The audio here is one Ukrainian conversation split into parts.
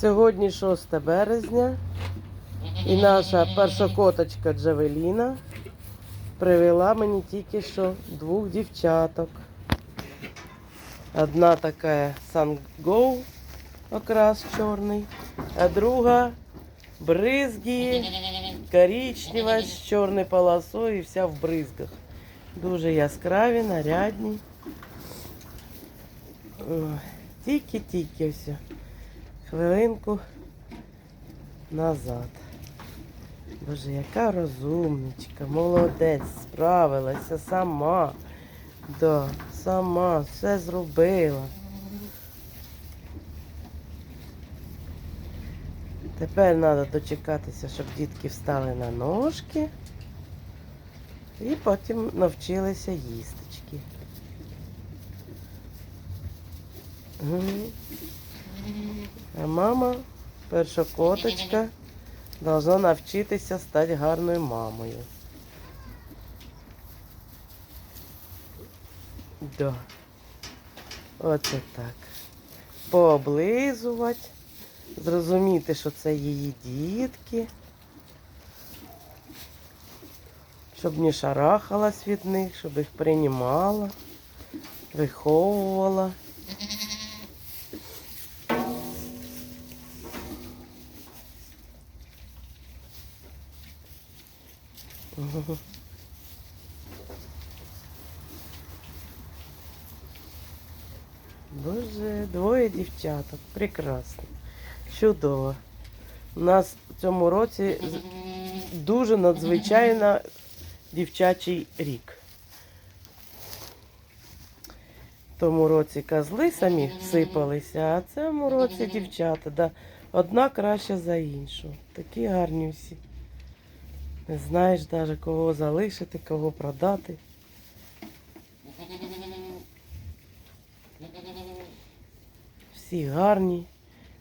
Сьогодні 6 березня і наша першокоточка Джавеліна привела мені тільки що двох дівчаток. Одна така Сангоу, окрас чорний, а друга бризгі, коричнева з чорною полосою і вся в бризгах. Дуже яскраві, нарядні. Тільки-тільки все. Хвилинку назад. Боже, яка розумничка, молодець, справилася сама. Да, сама все зробила. Тепер треба дочекатися, щоб дітки встали на ножки і потім навчилися їстечки. А мама, перша коточка, должна навчитися стати гарною мамою. Да. Оце так. Пооблизувати, зрозуміти, що це її дітки. Щоб не шарахалась від них, щоб їх приймала, виховувала. Боже, двоє дівчаток. Прекрасно. Чудово. У нас в цьому році дуже надзвичайно дівчачий рік. В тому році козли самі сипалися, а в цьому році дівчата. Да. Одна краща за іншу. Такі гарні всі. Не знаєш навіть кого залишити, кого продати. Всі гарні,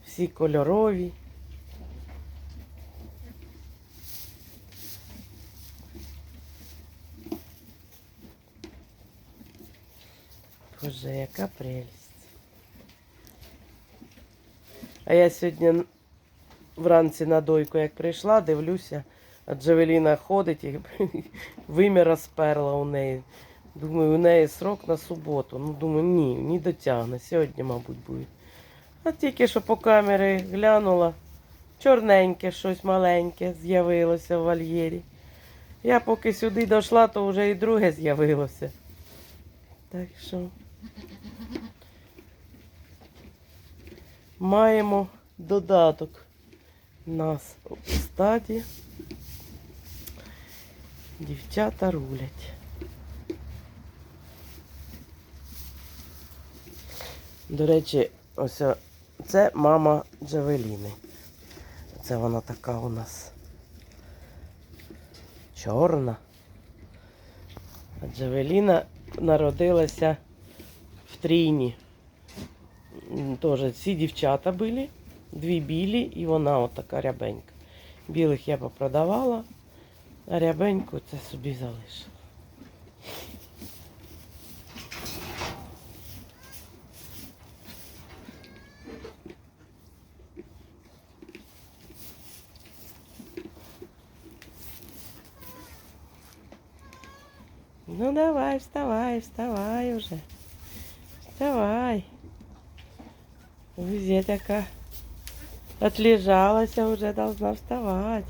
всі кольорові. Боже, яка прелість. А я сьогодні вранці на дойку, як прийшла, дивлюся, а Джавеліна ходить і виміра сперла у неї. Думаю, у неї срок на суботу. Ну, думаю, ні, не дотягне. Сьогодні, мабуть, буде. А тільки що по камері глянула, чорненьке щось маленьке з'явилося в вольєрі. Я поки сюди дійшла, то вже і друге з'явилося. Так що маємо додаток нас в стаді. Дівчата рулять. До речі, ось це мама Джавеліни. Це вона така у нас чорна. А Джавеліна народилася в трійні. Тоже ці дівчата були, дві білі і вона отака рябенька. Білих я попродавала, рябеньку це собі залишила. Ну давай, вставай, вставай уже. Вставай. Где такая? Отлежалась, а уже должна вставать.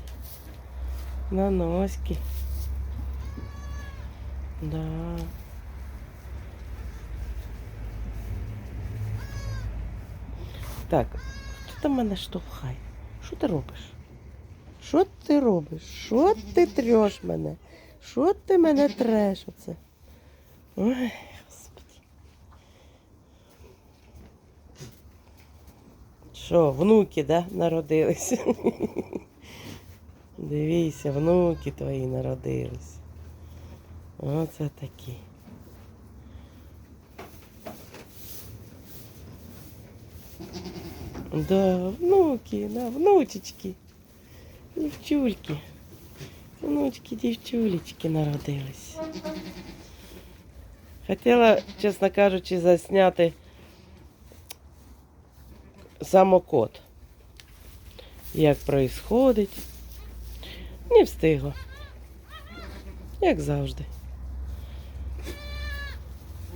На носки. Да. Так, хто там мене штовхає? Що ти робиш? Що ти робиш? Що ти трьош мене? Що ти мене треш оце? Ой, господи. Що, внуки, да, народилися? Дивіться, внуки твої народились. Оце такі. Да, внуки, да, внучечки. Дівчульки. Внучки, дівчулечки народились. Хотіла, чесно кажучи, засняти самокот. як проїсходить. Не встигла. Як завжди.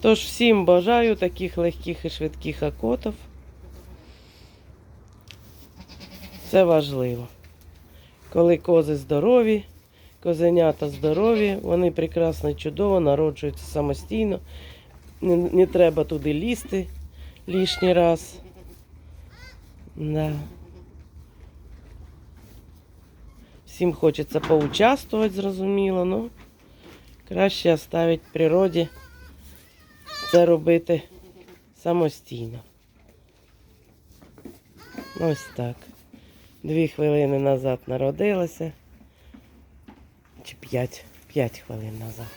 Тож всім бажаю таких легких і швидких окотів. Це важливо. Коли кози здорові, козенята здорові, вони прекрасно і чудово народжуються самостійно. Не, не треба туди лізти лишній раз. Да. Всім хочеться поучаствувати, зрозуміло, ну краще оставити природі це робити самостійно. Ось так. Дві хвилини назад народилася. Чи п'ять? П'ять хвилин назад.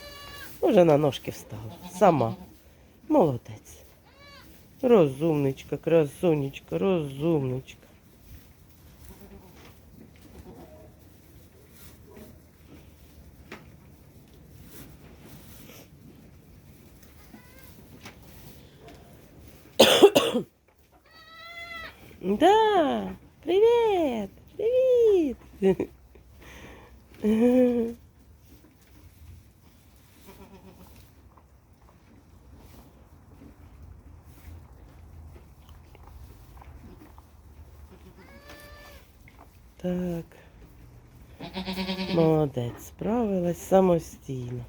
Уже на ножки встала. Сама. Молодець. Розумничка, красунечка, розумничка. Да, привет, привет. Так. Молодець, справилась самостійно.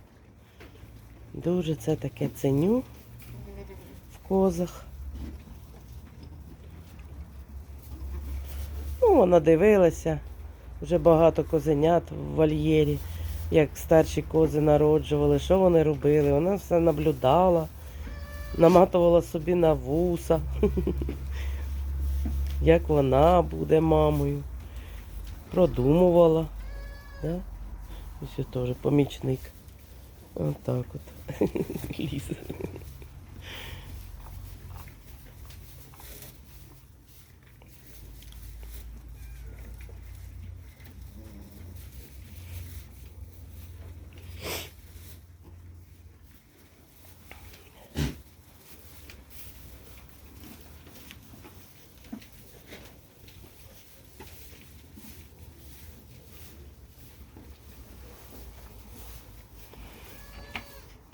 Дуже це таке ценю в козах. Вона дивилася. Вже багато козенят в вольєрі, як старші кози народжували, що вони робили. Вона все наблюдала, наматувала собі на вуса, як вона буде мамою. Продумувала. Да? Ось теж помічник. Отак от. Лізе.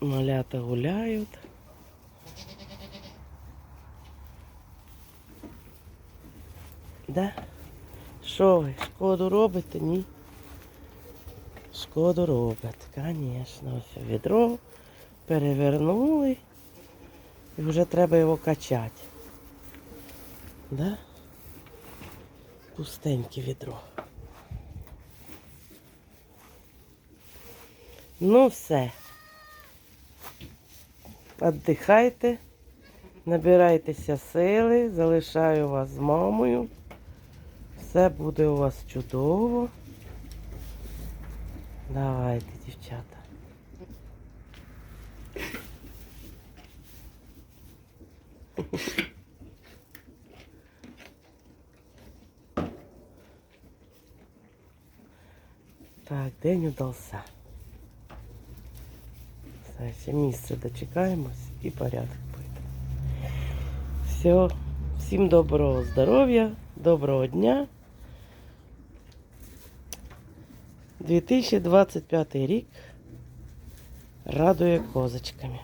Малята гуляють. Да? Що ви, шкоду робите? Ні? Шкоду робить, звісно. Ось відро перевернули і вже треба його качати. Да? Пустеньке відро. Ну все. Отдихайте, набирайтеся сили, залишаю вас з мамою. Все буде у вас чудово. Давайте, дівчата. Так, день удався. Ще місце дочекаємось і порядок буде. Все, всім доброго здоров'я, доброго дня. 2025 рік радує козочками.